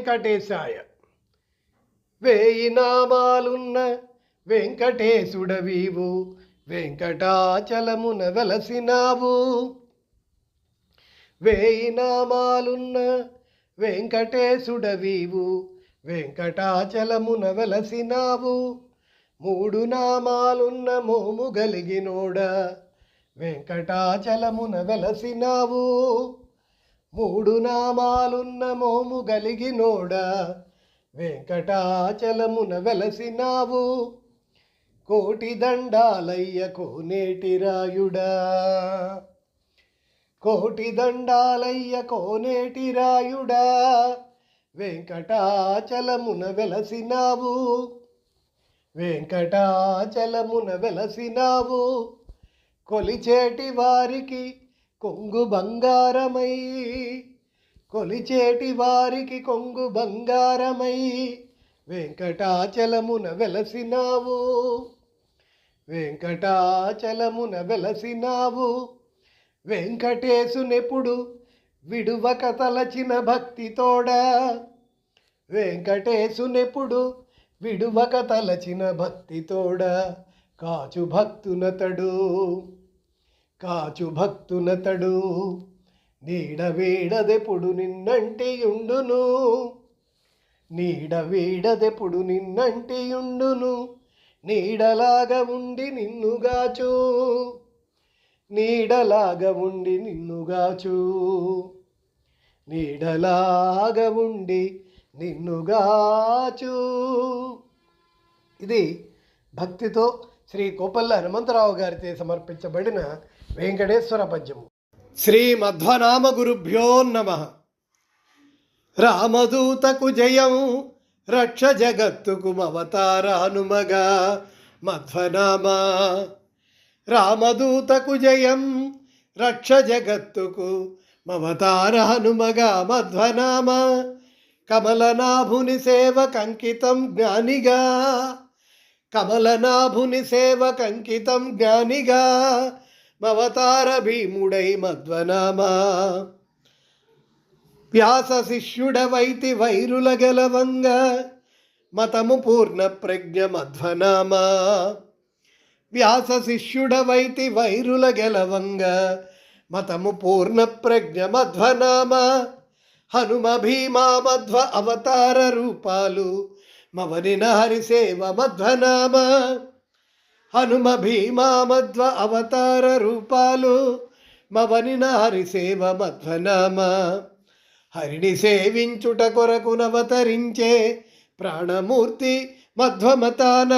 వెంకటేశాయ. వేయి నామాలున్న వెంకటేశుడవీవు వెంకటాచలమున వెలసినావు. వేయి నామాలున్న వెంకటేశుడవీవు వెంకటాచలమున వెలసినావు. మూడు నామాలున్న మోము గలిగినోడ వెంకటాచలమున వెలసినావు. మూడు నామాలున్న మోము గలిగినోడా వెంకటాచలమున వెలసినావు. కోటి దండాలయ్య కోనేటి రాయుడా. కోటి దండాలయ్య కోనేటి రాయుడా. వెంకటాచలమున వెలసినావు. వెంకటాచలమున వెలసినావు. కొలిచేటి వారికి కొంగు బంగారమై కొలిచేటి వారికి కొంగు బంగారమై వెంకటాచలమున వెలసినావు వెంకటాచలమున వెలసినావు. వెంకటేశునెప్పుడు విడువక తలచిన భక్తితోడ వెంకటేశునెప్పుడు విడువక తలచిన భక్తితోడ కాచు భక్తునతడు కాచు భక్తునతడు నీడ వీడదెప్పుడు నిన్నంటియుండును? నీడ వీడదెప్పుడు నిన్నంటియుండును? నీడలాగా ఉండి నిన్నుగాచు. నీడలాగా ఉండి నిన్నుగాచు. నీడలాగా ఉండి నిన్నుగాచు. ఇది భక్తితో శ్రీ కోపల్ల హనుమంతరావు గారితో సమర్పించబడిన వెంకటేశ్వర పద్యము. శ్రీ మధ్వనామ గురుభ్యో నమ. రామదూతకు జయం రక్ష జగత్తుకు అవతారానుమగా మధ్వనామ. రామదూతకు జయం రక్ష జగత్తుకు మమతారహనుమగా మధ్వనామ. కమలనాభుని సేవ కంకితం జ్ఞానిగా కమలనాభుని సేవ కంకితం జ్ఞానిగా మవతార భీముడై మధ్వనామా వ్యాస శిష్యుడవైతి వైరుల గెలవంగ మతము పూర్ణ ప్రజ్ఞ మధ్వనామా వ్యాస శిష్యుడవైతి వైరుల గెలవంగ మతము పూర్ణ ప్రజ్ఞ మధ్వనామ హనుమ భీమా మధ్వ అవతార రూపాలు మవనిన హరిసేవ మధ్వనామ హనుమ భీమా మధ్వ అవతార రూపాలు మవనిన హరిసేవ మధ్వనామ. హరిని సేవించుట కొరకునవతరించే ప్రాణమూర్తి మధ్వమతాన.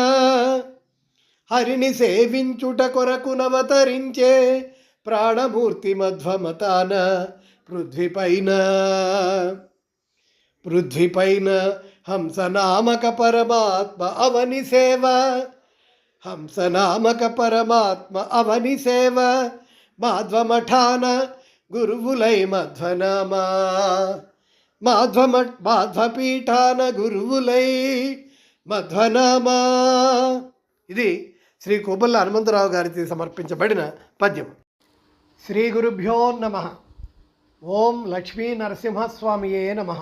హరిని సేవించుట కొరకునవతరించే ప్రాణమూర్తి మధ్వమతాన. పృథ్వీపైన పృథ్వీపైన హంసనామక పరమాత్మ అవని సేవ. హంసనామక పరమాత్మ అవని సేవ మాధ్వమఠాన గురువులై మధ్వనామా. మాధ్వమ మాధ్వపీఠాన గురువులై మధ్వనామా. ఇది శ్రీ కోబల్ల హనుమంతరావు గారికి సమర్పించబడిన పద్యం. శ్రీ గురుభ్యో నమ. ఓం లక్ష్మీ నరసింహస్వామియే నమ.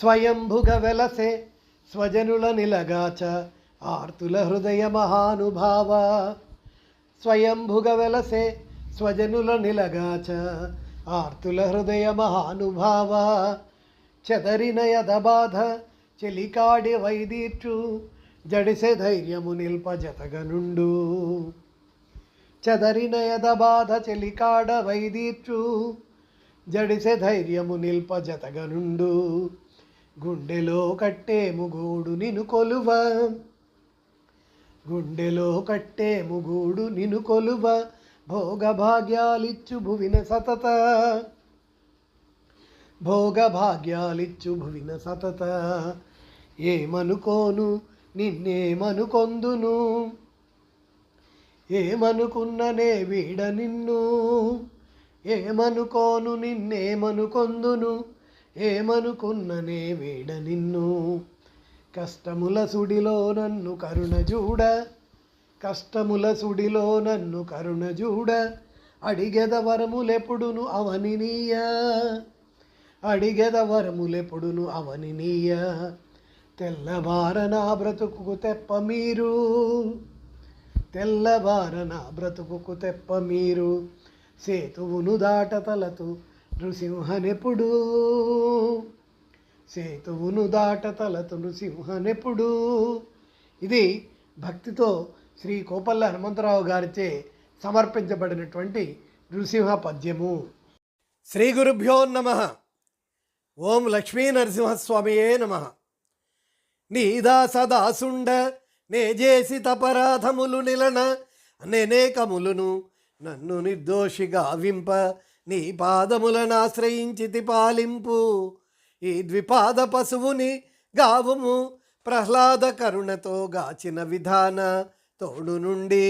స్వయంభుగ వెలసే స్వజనుల నిలగాచ ఆర్తుల హృదయ మహానుభావ స్వయంభుగ వెలసే స్వజనుల నిలగాచ. ఆర్తుల హృదయ మహానుభావ చెదరిన యదబాధ చెలికాడి వైదీర్చు జడిసె ధైర్యము నిల్ప జతగనుండు. చెదరిన యదబాధ చెలికాడ వైదీర్చు జడిసె ధైర్యము నిల్ప జతగనుండు. గుండెలో కట్టే ముగోడు నిను కొలువ గుండెలో కట్టే ముగూడు నిను కొలువ భోగభాగ్యాలిచ్చు భువిన సతత. భోగభాగ్యాలిచ్చు భువిన సతత. ఏమనుకోను నిన్నేమనుకొందును? ఏమనుకున్ననే వీడ నిన్ను? ఏమనుకోను నిన్నేమనుకొందును? ఏమనుకున్ననే వీడ నిన్ను? కష్టముల సుడిలో నన్ను కరుణ చూడ కష్టముల సుడిలో నన్ను కరుణ చూడ అడిగెద వరములెప్పుడును అవనినీయ అడిగెద వరములెప్పుడును అవని నీయ? తెల్లవారన బ్రతుకుకు తెప్ప మీరు. తెల్లవారన బ్రతుకు తెప్ప మీరు. సేతువును దాట తలతు నృసింహనెప్పుడు. సేతువును దాట తలతును సింహనెప్పుడు. ఇది భక్తితో శ్రీ కోపల్ల హనుమంతరావు గారిచే సమర్పించబడినటువంటి నృసింహ పద్యము. శ్రీ గురుభ్యో నమ. ఓం లక్ష్మీ నరసింహస్వామియే నమ. నీదాసదాసుండ నే చేసి తపరాధములు నిలన అనేకములును నన్ను నిర్దోషిగా వింప నీ పాదములను ఆశ్రయించితి పాలింపు. ఈ ద్విపాద పశువుని గావుము. ప్రహ్లాద కరుణతో గాచిన విధాన తోడు నుండి.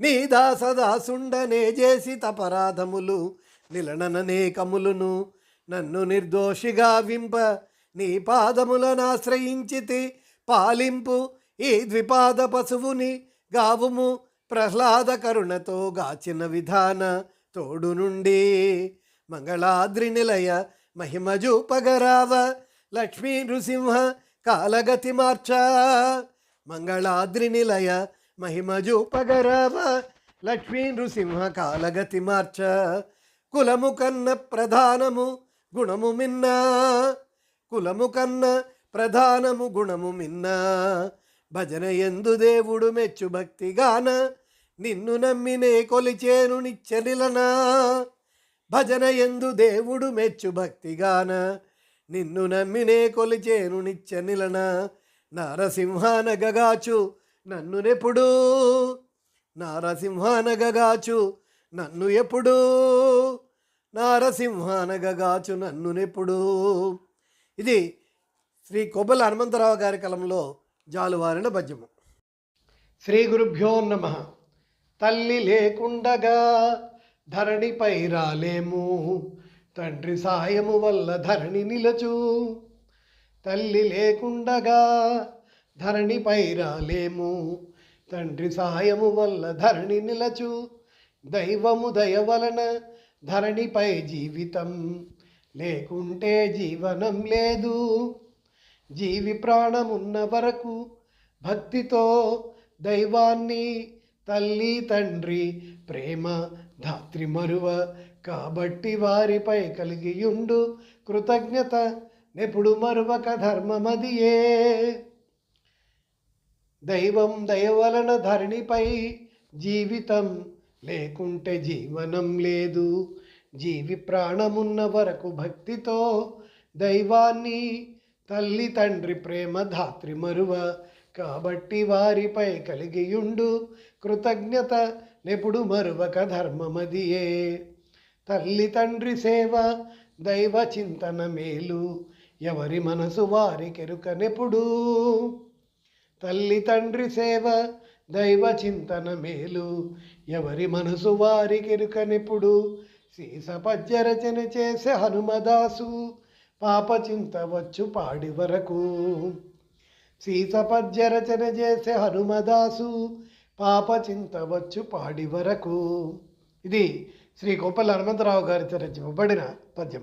నీ దాసదాసుండనే చేసి తపరాధములు నిలనననేకములును నన్ను నిర్దోషిగా వింప నీ పాదములను ఆశ్రయించితి పాలింపు. ఈ ద్విపాద పశువుని గావుము. ప్రహ్లాద కరుణతో గాచిన విధాన తోడు నుండి. మంగళాద్రి నిలయ మహిమజూపగరావ లక్ష్మీ నృసింహ కాలగతి మార్చ. మంగళాద్రి నిలయ మహిమజూపగరావ లక్ష్మీ నృసింహ కాలగతి మార్చ. కులము కన్న ప్రధానము గుణము మిన్న. కులము కన్న ప్రధానము గుణము మిన్న. భజన ఎందు దేవుడు మెచ్చు భక్తిగాన నిన్ను నమ్మినే కొలిచేను నిత్యనిలనా భజన ఎందు దేవుడు మెచ్చు భక్తిగాన. నిన్ను నమ్మినే కొలిచేను నిత్యనిలన నారసింహానగగాచు నన్ను నెప్పుడు. నారసింహానగగాచు నన్ను ఎప్పుడు. నారసింహానగగాచు నన్ను నెప్పుడు. ఇది శ్రీ కొబ్బల హనుమంతరావు గారి కలంలో జాలువారిన పద్యము శ్రీ గురుభ్యో నమ. తల్లి లేకుండగా ధరణిపై రాలేము. తండ్రి సాయము వల్ల ధరణి నిలచు. తల్లి లేకుండగా ధరణిపై రాలేము. తండ్రి సాయము వల్ల ధరణి నిలచు. దైవము దయ వలన ధరణిపై జీవితం లేకుంటే జీవనం లేదు. జీవి ప్రాణమున్న వరకు భక్తితో దైవాన్ని తల్లి తండ్రి ప్రేమ ధాత్రి మరువ కాబట్టి వారిపై కలిగియుండు కృతజ్ఞత నెప్పుడు మరువక ధర్మమదియే. దైవం దయవలన ధరణిపై జీవితం లేకుంటే జీవనం లేదు. జీవి ప్రాణమున్న వరకు భక్తితో దైవాన్ని తల్లి తండ్రి ప్రేమ ధాత్రి మరువ కాబట్టి వారిపై కలిగియుండు కృతజ్ఞత నెప్పుడు మరువక ధర్మమదియే. తల్లి తండ్రి సేవ దైవ చింతన మేలు ఎవరి మనసు నిపుడు. తల్లి తండ్రి సేవ దైవ చింతన మేలు ఎవరి మనసు కెరుక నిపుడు. పద్య రచన చేసే హనుమదాసు పాప చింత వచ్చు పాడి వరకు. సీస పద్య రచన చేసే హనుమదాసు పాప చింత వచ్చు పాడి వరకు. ఇది శ్రీ గోపాల హనుమంతరావు గారితో రచింపబడిన పద్యం